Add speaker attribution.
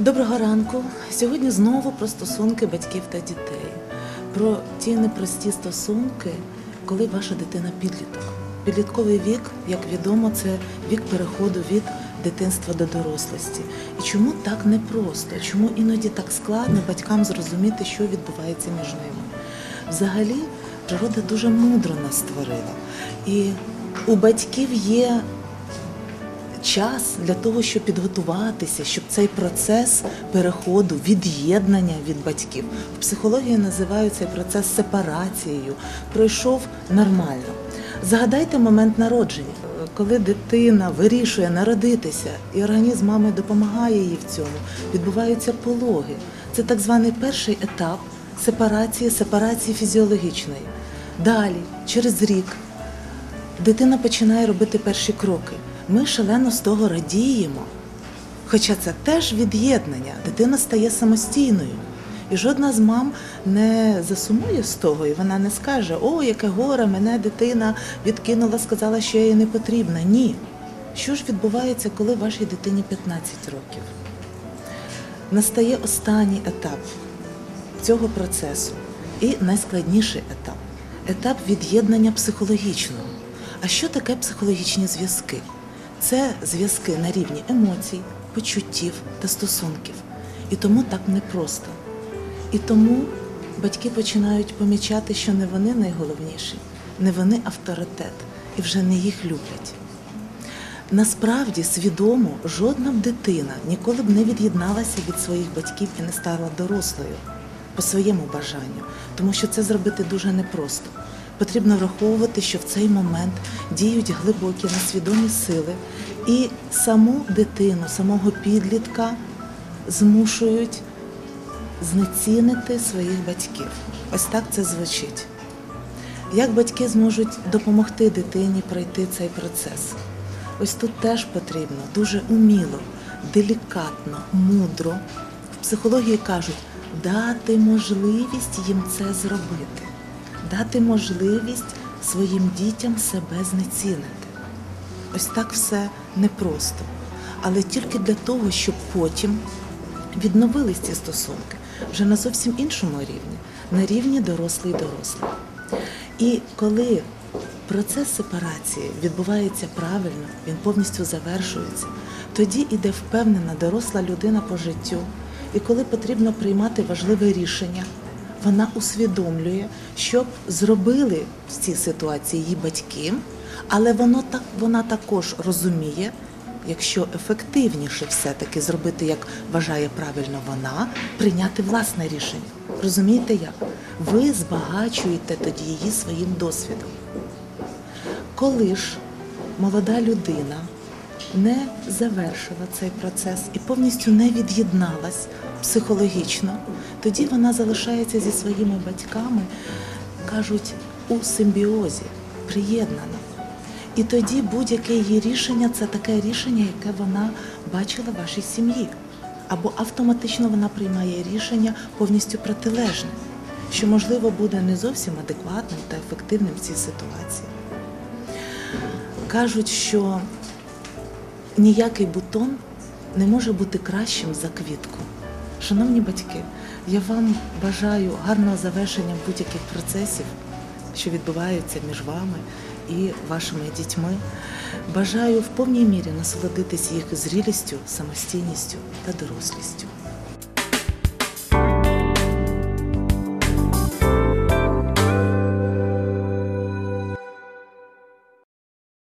Speaker 1: Доброго ранку. Сьогодні знову про стосунки батьків та дітей. Про ті непрості стосунки, коли ваша дитина підліток. Підлітковий вік, як відомо, це вік переходу від дитинства до дорослості. І чому так непросто? Чому іноді так складно батькам зрозуміти, що відбувається між ними? Взагалі, природа дуже мудро нас створила. І у батьків є час для того, щоб підготуватися, щоб цей процес переходу, від'єднання від батьків в психології називають цей процес сепарацією, пройшов нормально. Згадайте момент народження, коли дитина вирішує народитися, і організм мами допомагає їй в цьому, відбуваються пологи. Це так званий перший етап сепарації, сепарації фізіологічної. Далі, через рік, дитина починає робити перші кроки. Ми шалено з того радіємо. Хоча це теж від'єднання, дитина стає самостійною. І жодна з мам не засумує з того, і вона не скаже: О, яке горе, мене дитина відкинула, сказала, що я їй не потрібна. Ні. Що ж відбувається, коли вашій дитині 15 років? Настає останній етап цього процесу і найскладніший етап етап від'єднання психологічного. А що таке психологічні зв'язки? Це зв'язки на рівні емоцій, почуттів та стосунків. І тому так непросто. І тому батьки починають помічати, що не вони найголовніші, не вони авторитет, і вже не їх люблять. Насправді, свідомо, жодна б дитина ніколи б не від'єдналася від своїх батьків і не стала дорослою по своєму бажанню, тому що це зробити дуже непросто. Потрібно враховувати, що в цей момент діють глибокі несвідомі сили, і саму дитину, самого підлітка змушують знецінити своїх батьків. Ось так це звучить. Як батьки зможуть допомогти дитині пройти цей процес? Ось тут теж потрібно дуже уміло, делікатно, мудро. В психології кажуть, дати можливість їм це зробити, дати можливість своїм дітям себе знецінити. Ось так все непросто. Але тільки для того, щоб потім відновились ці стосунки вже на зовсім іншому рівні, на рівні дорослий дорослий. І коли процес сепарації відбувається правильно, він повністю завершується, тоді іде впевнена доросла людина по життю. І коли потрібно приймати важливе рішення, вона усвідомлює, що зробили в цій ситуації її батьки, але воно так вона також розуміє, якщо ефективніше все-таки зробити, як вважає правильно вона, прийняти власне рішення. Розумієте як? Ви збагачуєте тоді її своїм досвідом. Коли ж молода людина не завершила цей процес і повністю не від'єдналась психологічно, тоді вона залишається зі своїми батьками, кажуть, у симбіозі, приєднана. І тоді будь-яке її рішення це таке рішення, яке вона бачила в вашій сім'ї. Або автоматично вона приймає рішення повністю протилежне, що, можливо, буде не зовсім адекватним та ефективним в цій ситуації. Кажуть, що ніякий бутон не може бути кращим за квітку. Шановні батьки, я вам бажаю гарного завершення будь-яких процесів, що відбуваються між вами і вашими дітьми. Бажаю в повній мірі насолодитись їх зрілістю, самостійністю та дорослістю.